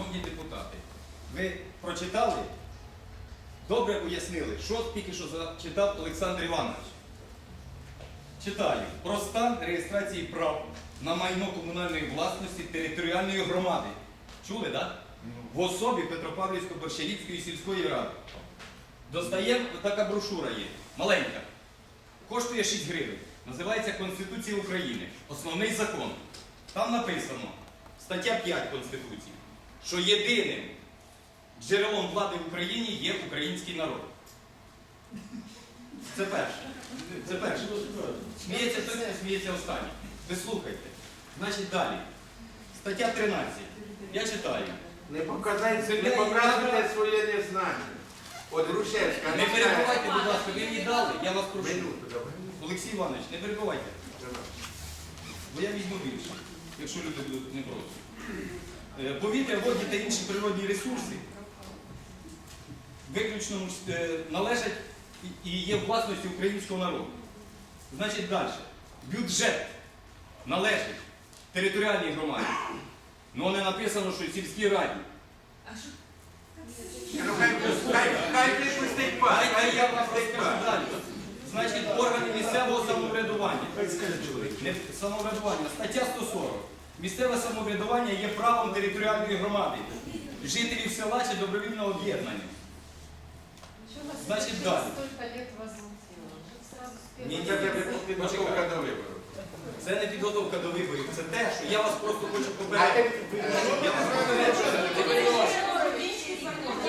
Шановні депутати, ви прочитали? Добре уяснили, що тільки що зачитав Олександр Іванович. Читаю. Про стан реєстрації прав на майно комунальної власності територіальної громади. Чули, так? Да? В особі Петропавлівсько-Борщевіцької сільської ради. Достаємо, така брошура є, маленька. Коштує 6 гривень. Називається Конституція України. Основний закон. Там написано, стаття 5 Конституції, що єдиним джерелом влади в Україні є український народ. Це перше. Це перше. Сміється той, хто сміється останній. Ви слухайте. Значить, далі. Стаття 13. Я читаю. Не показайте, не показуйте своє незнання. От Грушевська, Не перебувайте, будь ласка, ви мені дали, я вас прошу. Минуту, давай. Олексій Іванович, не перебувайте. Бо я візьму більше, якщо люди будуть не проти. Е, Повітря, воді та інші природні ресурси виключно е, належать і- є власністю українського народу. Значить, далі. Бюджет належить територіальній громаді. Ну не написано, що сільській раді. Хай, я далі. Значить, органи місцевого самоврядування. Самоврядування. Стаття 140. Місцеве самоврядування є правом територіальної громади, жителів села чи добровільного об'єднання. Значит, далі. Підготовка до виборів. Це не підготовка до виборів, це те, що я вас просто хочу попередити. Я вас попереджую.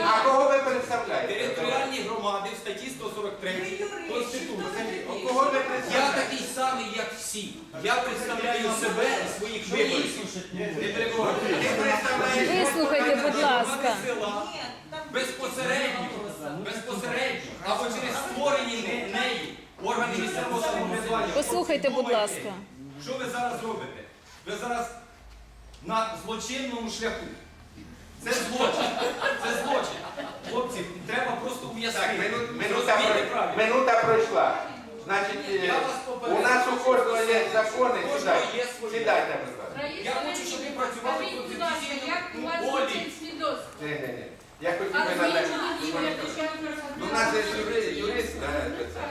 а кого ви представляєте? Територіальні громади в статті 143 Конституції. Я такий самий, як всі. Я представляю себе і своїх виборців. Не перебувайте. Ти представляєш Вислухайте, будь ласка. Села безпосередньо, безпосередньо, або через створені не- неї органи місцевого самоврядування. Послухайте, будь ласка. Що ви зараз робите? Ви зараз на злочинному шляху. Це злочин. Це злочин. Хлопці, треба просто Так, уяснити. мину- минута, Зрозумійте про- правильно. минута пройшла. Значить, е, Я вас попереджу. у нас у кожного є закони. У кожного Сідайте, є свої. сідайте, будь ласка. Я хочу, щоб ви працювали Як у вас полі. звучить свідоцтво? Ні, ні, ні. Я хотів А би ви задати. Ну, у нас є юрист, юрист, да, це.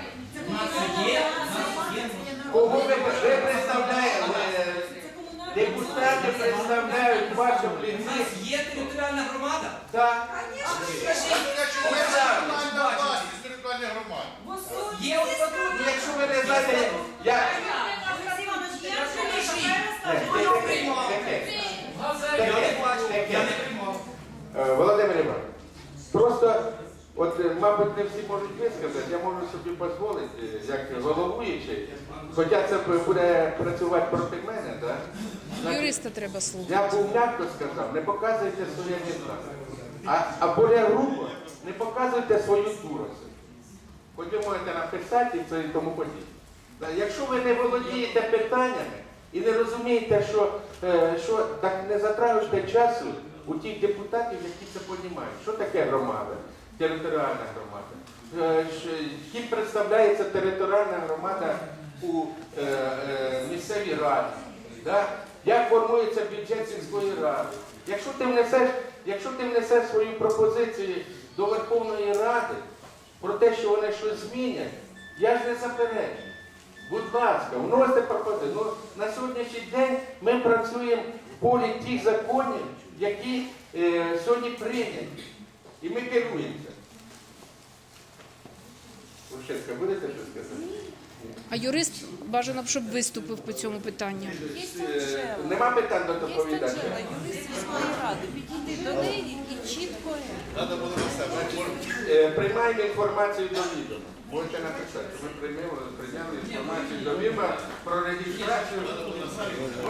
У нас є, у нас є. Кого ви, ви представляєте? е, Депутати представляють вашу У нас є територіальна громада? Так. Є от Ну, тут. Якщо ви не знаєте, я... Не приймав. Е, Володимир Іванович, просто, от, е, мабуть, не всі можуть висказати, я можу собі дозволити, як головуючий, хоча це буде працювати проти мене, так? Юриста треба слухати. Я був м'яко сказав, не показуйте своє місце. А, а более грубо, не показуйте свою дурость. Потім можете написати і це і тому подібне. Якщо ви не володієте питаннями і не розумієте, що, е, що так не затраюйте часу у тих депутатів, які це розуміють. Що таке громада, територіальна громада? Е, Ким представляється територіальна громада у е, е, місцевій раді? Да? Як формується бюджет сільської ради? Якщо ти внесеш, якщо ти внесеш свою пропозицію до Верховної Ради про те, що вони щось змінять, я ж не заперечую. Будь ласка, вносьте пропозиції. Ну, на сьогоднішній день ми працюємо в полі тих законів, які е, сьогодні прийняті. І ми керуємося. Ушевська, будете щось сказати? А юрист бажано б, щоб виступив по цьому питанню. Нема питань до доповідання. доповідача? Юрист сільської ради. Підійди до неї і чітко. Е, Приймаємо інформацію до відома. Можете написати, ми прийняли, прийняли інформацію до відома про реєстрацію.